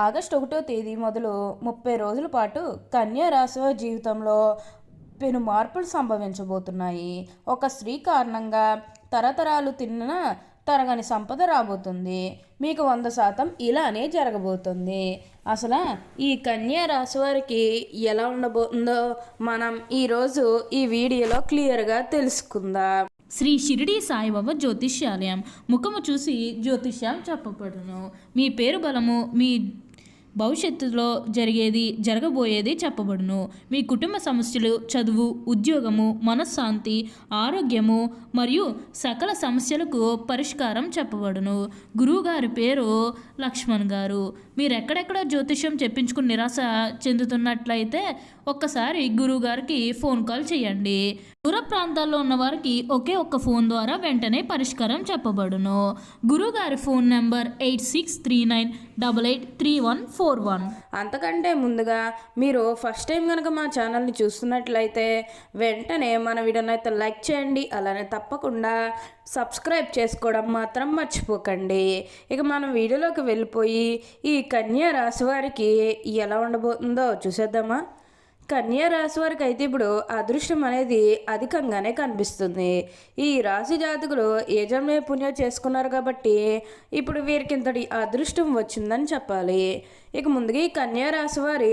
August ఒకటో తేదీ మొదలు ముప్పై రోజుల పాటు కన్యా రాశి జీవితంలో పెను మార్పులు సంభవించబోతున్నాయి. ఒక స్త్రీ కారణంగా తరతరాలు తిన్న తరగని సంపద రాబోతుంది. మీకు వంద శాతం ఇలానే జరగబోతుంది. అసలు ఈ కన్యా రాశి వారికి ఎలా ఉండబోతుందో మనం ఈరోజు ఈ వీడియోలో క్లియర్గా తెలుసుకుందాం. శ్రీ షిరిడి సాయిబాబా జ్యోతిష్యాలయం. ముఖము చూసి జ్యోతిష్యం చెప్పబడును. మీ పేరు బలము మీ భవిష్యత్తులో జరిగేది జరగబోయేది చెప్పబడును. మీ కుటుంబ సమస్యలు చదువు ఉద్యోగము మనశ్శాంతి ఆరోగ్యము మరియు సకల సమస్యలకు పరిష్కారం చెప్పబడును. గురువుగారి పేరు లక్ష్మణ్ గారు. మీరు ఎక్కడెక్కడ జ్యోతిష్యం చెప్పించుకుని నిరాశ చెందుతున్నట్లయితే ఒక్కసారి గురువుగారికి ఫోన్ కాల్ చేయండి. దూర ప్రాంతాల్లో ఉన్న వారికి ఒకే ఒక్క ఫోన్ ద్వారా వెంటనే పరిష్కారం చెప్పబడును. గురుగారి phone number eight six three nine double eight three one four one. అంతకంటే ముందుగా మీరు ఫస్ట్ టైం కనుక మా ఛానల్ని చూస్తున్నట్లయితే వెంటనే మన వీడియోని అయితే లైక్ చేయండి అలానే తప్పకుండా సబ్స్క్రైబ్ చేసుకోవడం మాత్రం మర్చిపోకండి. ఇక మనం వీడియోలోకి వెళ్ళిపోయి ఈ కన్యా రాశి వారికి ఎలా ఉండబోతుందో చూసేద్దామా? కన్యా రాశి వారికి అయితే ఇప్పుడు అదృష్టం అనేది అధికంగానే కనిపిస్తుంది. ఈ రాశి జాతకులు యజమే పుణ్యం చేసుకున్నారు కాబట్టి ఇప్పుడు వీరికి ఇంతటి అదృష్టం వచ్చిందని చెప్పాలి. ఇక ముందుగా ఈ కన్యా రాశి వారి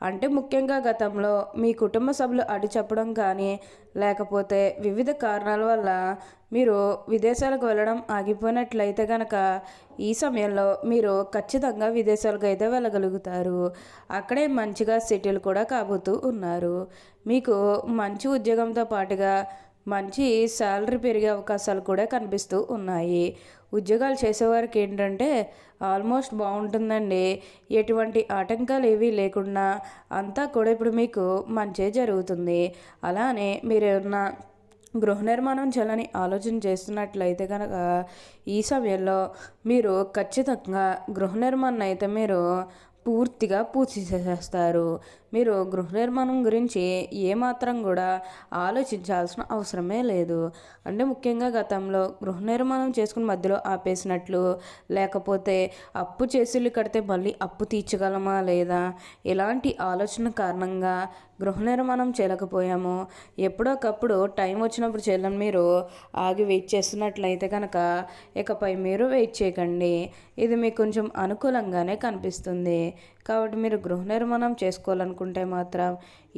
అంటే ముఖ్యంగా గతంలో మీ కుటుంబ సభ్యులు అడి చెప్పడం కానీ లేకపోతే వివిధ కారణాల వల్ల మీరు విదేశాలకు వెళ్ళడం ఆగిపోయినట్లయితే కనుక ఈ సమయంలో మీరు ఖచ్చితంగా విదేశాలకు అయితే వెళ్ళగలుగుతారు. అక్కడే మంచిగా సెటిల్ కూడా కాబోతూ ఉన్నారు. మీకు మంచి ఉద్యోగంతో పాటుగా మంచి శాలరీ పెరిగే అవకాశాలు కూడా కనిపిస్తూ ఉన్నాయి. ఉద్యోగాలు చేసేవారికి ఏంటంటే ఆల్మోస్ట్ బాగుంటుందండి. ఎటువంటి ఆటంకాలు ఏవీ లేకుండా అంతా కూడా ఇప్పుడు మీకు మంచే జరుగుతుంది. అలానే మీరు ఏమన్నా గృహ నిర్మాణం చేయాలని ఆలోచన చేస్తున్నట్లయితే కనుక ఈ సమయంలో మీరు ఖచ్చితంగా గృహ నిర్మాణం అయితే మీరు పూర్తిగా పూర్తి చేసేస్తారు. మీరు గృహ నిర్మాణం గురించి ఏమాత్రం కూడా ఆలోచించాల్సిన అవసరమే లేదు. అంటే ముఖ్యంగా గతంలో గృహ నిర్మాణం చేసుకుని మధ్యలో ఆపేసినట్లు లేకపోతే అప్పు చేసిళ్ళు కడితే మళ్ళీ అప్పు తీర్చగలమా లేదా? ఇలాంటి ఆలోచన కారణంగా గృహ నిర్మాణం చేయలేకపోయాము? ఎప్పుడోకప్పుడు టైం వచ్చినప్పుడు చేయాలని మీరు. ఆగి వెయిట్ చేస్తున్నట్లయితే కనుక ఇకపై మీరు వెయిట్ చేయకండి. ఇది మీకు కొంచెం అనుకూలంగానే కనిపిస్తుంది. కాబట్టి మీరు గృహ నిర్మాణం అనుకుంటే మాత్రం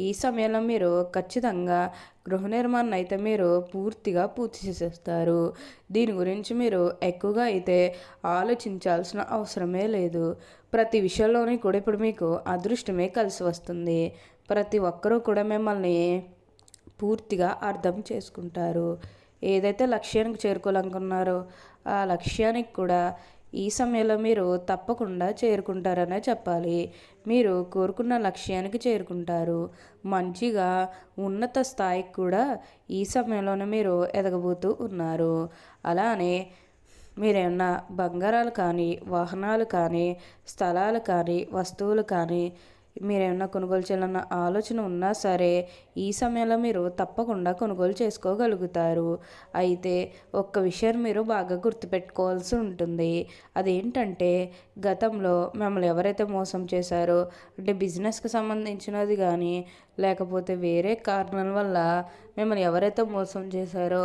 ఈ సమయంలో మీరు ఖచ్చితంగా గృహ నిర్మాణం అయితే మీరు పూర్తిగా పూర్తి చేసేస్తారు. దీని గురించి మీరు ఎక్కువగా అయితే ఆలోచించాల్సిన అవసరమే లేదు. ప్రతి విషయంలోని కూడా ఇప్పుడు మీకు అదృష్టమే కలిసి వస్తుంది. ప్రతి ఒక్కరూ కూడా మిమ్మల్ని పూర్తిగా అర్థం చేసుకుంటారు. ఏదైతే లక్ష్యానికి చేరుకోవాలనుకున్నారో ఆ లక్ష్యానికి కూడా ఈ సమయంలో మీరు తప్పకుండా చేరుకుంటారనే చెప్పాలి. మీరు కోరుకున్న లక్ష్యానికి చేరుకుంటారు. మంచిగా ఉన్నత స్థాయికి కూడా ఈ సమయంలోనే మీరు ఎదగబోతూ ఉన్నారు. అలానే మీరేమన్నా బంగారాలు కానీ వాహనాలు కానీ స్థలాలు కానీ వస్తువులు కానీ మీరేమన్నా కొనుగోలు చేయాలన్న ఆలోచన ఉన్నా సరే ఈ సమయంలో మీరు తప్పకుండా కొనుగోలు చేసుకోగలుగుతారు. అయితే ఒక్క విషయం మీరు బాగా గుర్తుపెట్టుకోవాల్సి ఉంటుంది. అదేంటంటే గతంలో మిమ్మల్ని ఎవరైతే మోసం చేశారో అంటే బిజినెస్కి సంబంధించినది కానీ లేకపోతే వేరే కారణాల వల్ల మిమ్మల్ని ఎవరైతే మోసం చేశారో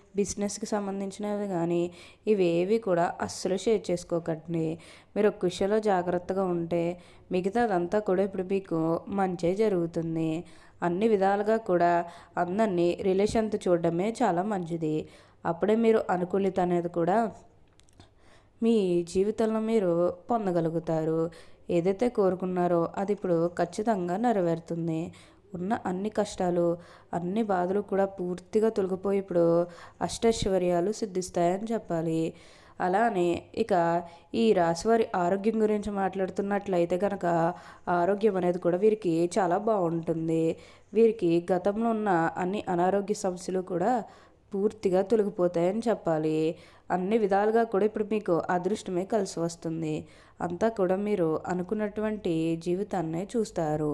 బిజినెస్కి సంబంధించినవి కానీ ఇవేవి కూడా అస్సలు షేర్ చేసుకోకండి. మీరు ఒక విషయంలో జాగ్రత్తగా ఉంటే మిగతాదంతా కూడా ఇప్పుడు మీకు మంచే జరుగుతుంది. అన్ని విధాలుగా కూడా అందరినీ రిలేషన్తో చూడడమే చాలా మంచిది. అప్పుడే మీరు అనుకూలిత అనేది కూడా మీ జీవితంలో మీరు పొందగలుగుతారు. ఏదైతే కోరుకున్నారో అది ఇప్పుడు ఖచ్చితంగా నెరవేరుతుంది. ఉన్న అన్ని కష్టాలు అన్ని బాధలు కూడా పూర్తిగా తొలగిపోయి ఇప్పుడు అష్టైశ్వర్యాలు సిద్ధిస్తాయని చెప్పాలి. అలానే ఇక ఈ రాశివారి ఆరోగ్యం గురించి మాట్లాడుతున్నట్లయితే కనుక ఆరోగ్యం అనేది కూడా వీరికి చాలా బాగుంటుంది. వీరికి గతంలో ఉన్న అన్ని అనారోగ్య సమస్యలు కూడా పూర్తిగా తొలగిపోతాయని చెప్పాలి. అన్ని విధాలుగా కూడా ఇప్పుడు మీకు అదృష్టమే కలిసి వస్తుంది. అంతా కూడా మీరు అనుకున్నటువంటి జీవితాన్నే చూస్తారు.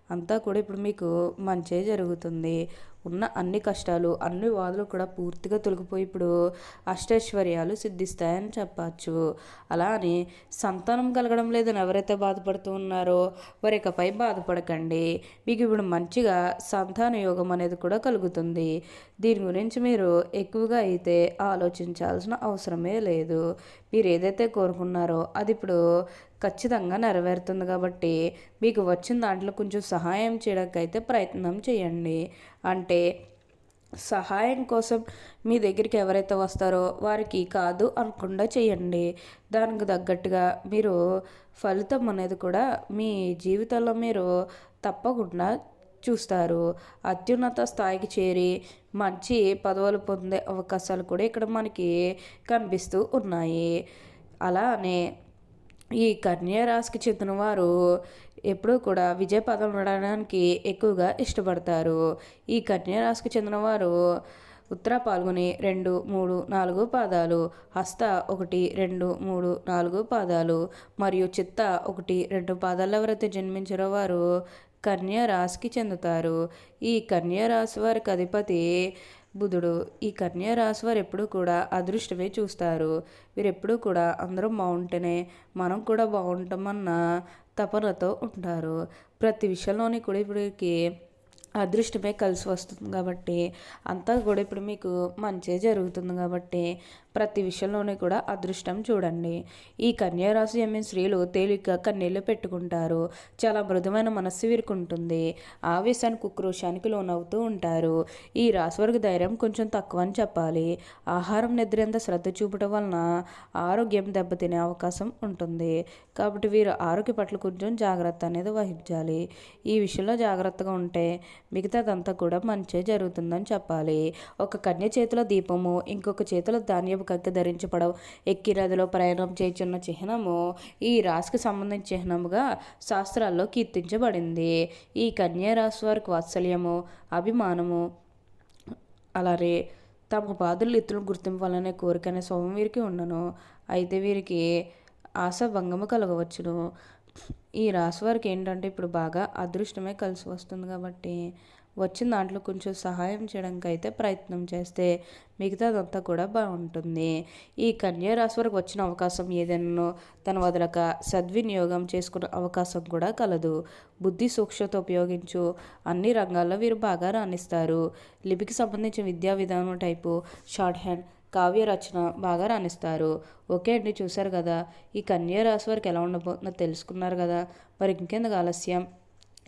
అంతా కూడా ఇప్పుడు మీకు మంచే జరుగుతుంది. ఉన్న అన్ని కష్టాలు అన్ని బాధలు కూడా పూర్తిగా తొలగిపోయి ఇప్పుడు అష్టైశ్వర్యాలు సిద్ధిస్తాయని చెప్పచ్చు. అలా అని సంతానం కలగడం లేదని ఎవరైతే బాధపడుతూ ఉన్నారో వారి ఇకపై బాధపడకండి. మీకు ఇప్పుడు మంచిగా సంతాన యోగం అనేది కూడా కలుగుతుంది. దీని గురించి మీరు ఎక్కువగా అయితే ఆలోచించాల్సిన అవసరమే లేదు. మీరు ఏదైతే కోరుకున్నారో అది ఇప్పుడు ఖచ్చితంగా నెరవేరుతుంది కాబట్టి మీకు వచ్చిన దాంట్లో కొంచెం సహాయం చేయడానికి అయితే ప్రయత్నం చేయండి. అంటే సహాయం కోసం మీ దగ్గరికి ఎవరైతే వస్తారో వారికి కాదు అనకుండా చేయండి. దానికి తగ్గట్టుగా మీరు ఫలితం అనేది కూడా మీ జీవితంలో మీరు తప్పకుండా చూస్తారు. అత్యున్నత స్థాయికి చేరి మంచి పదవులు పొందే అవకాశాలు కూడా ఇక్కడ మనకి కనిపిస్తూ ఉన్నాయి. అలానే ఈ కన్యారాశికి చెందిన వారు ఎప్పుడూ కూడా విజయపదం ఉండడానికి ఎక్కువగా ఇష్టపడతారు. ఈ కన్యారాశికి చెందిన వారు ఉత్తర పాల్గొని రెండు మూడు నాలుగు పాదాలు హస్త ఒకటి రెండు మూడు నాలుగు పాదాలు మరియు చిత్త ఒకటి రెండు పాదాలు ఎవరైతే జన్మించారో వారు కన్యా రాశికి చెందుతారు. ఈ కన్యా రాశి వారికి అధిపతి బుధుడు ఈ కన్యా రాశి వారు ఎప్పుడూ కూడా అదృష్టమే చూస్తారు. వీరు ఎప్పుడూ కూడా అందరం బాగుంటేనే మనం కూడా బాగుంటామన్న తపనతో ఉంటారు. ప్రతి విషయంలోని కూడా ఇప్పటికి అదృష్టమే కలిసి వస్తుంది కాబట్టి అంతా కూడా ఇప్పుడు మీకు మంచి జరుగుతుంది కాబట్టి ప్రతి విషయంలోనే కూడా అదృష్టం చూడండి. ఈ కన్యారాశి ఎమ్మె స్త్రీలు తేలిక కన్నీళ్ళు పెట్టుకుంటారు. చాలా మృదుమైన మనస్సు వీరుకుంటుంది. ఆవేశానికి ఉక్రోషానికి లోనవుతూ ఉంటారు. ఈ రాశి వరకు ధైర్యం కొంచెం తక్కువ అని చెప్పాలి. ఆహారం నిద్రంత శ్రద్ధ చూపడం వలన ఆరోగ్యం దెబ్బతినే అవకాశం ఉంటుంది. కాబట్టి వీరు ఆరోగ్య పట్ల కొంచెం జాగ్రత్త అనేది వహించాలి. ఈ విషయంలో జాగ్రత్తగా ఉంటే మిగతాదంతా కూడా మంచి జరుగుతుందని చెప్పాలి. ఒక కన్య చేతిలో దీపము ఇంకొక చేతిలో ధాన్యపు కక్క ధరించబడవు. ఎక్కి రథలో ప్రయాణం చేయుచున్న చిహ్నము ఈ రాశికి సంబంధించిన చిహ్నముగా శాస్త్రాల్లో కీర్తించబడింది. ఈ కన్యా రాశి వారికి వాత్సల్యము అభిమానము అలాగే తమ బాధలు ఇతరులు గుర్తింపు వల్లనే కోరిక అనే స్వభావం వీరికి ఉండను. అయితే వీరికి ఆశాభంగము కలగవచ్చును. ఈ రాశి వారికి ఏంటంటే ఇప్పుడు బాగా అదృష్టమే కలిసి వస్తుంది కాబట్టి వచ్చిన దాంట్లో కొంచెం సహాయం చేయడానికి అయితే ప్రయత్నం చేస్తే మిగతాదంతా కూడా బాగుంటుంది. ఈ కన్యా రాశి వారికి వచ్చిన అవకాశం ఏదైనా తన వదలక సద్వినియోగం చేసుకునే అవకాశం కూడా కలదు. బుద్ధి సూక్ష్మత ఉపయోగించు అన్ని రంగాల్లో వీరు బాగా రాణిస్తారు. లిపికి సంబంధించిన విద్యా విధానం టైపు షార్ట్ హ్యాండ్ కావ్య రచన బాగా రాణిస్తారు. ఓకే అండి చూశారు కదా? ఈ కన్యా రాశి వారికి ఎలా ఉండబోతుందో తెలుసుకున్నారు కదా? మరి ఇంకెందుకు ఆలస్యం?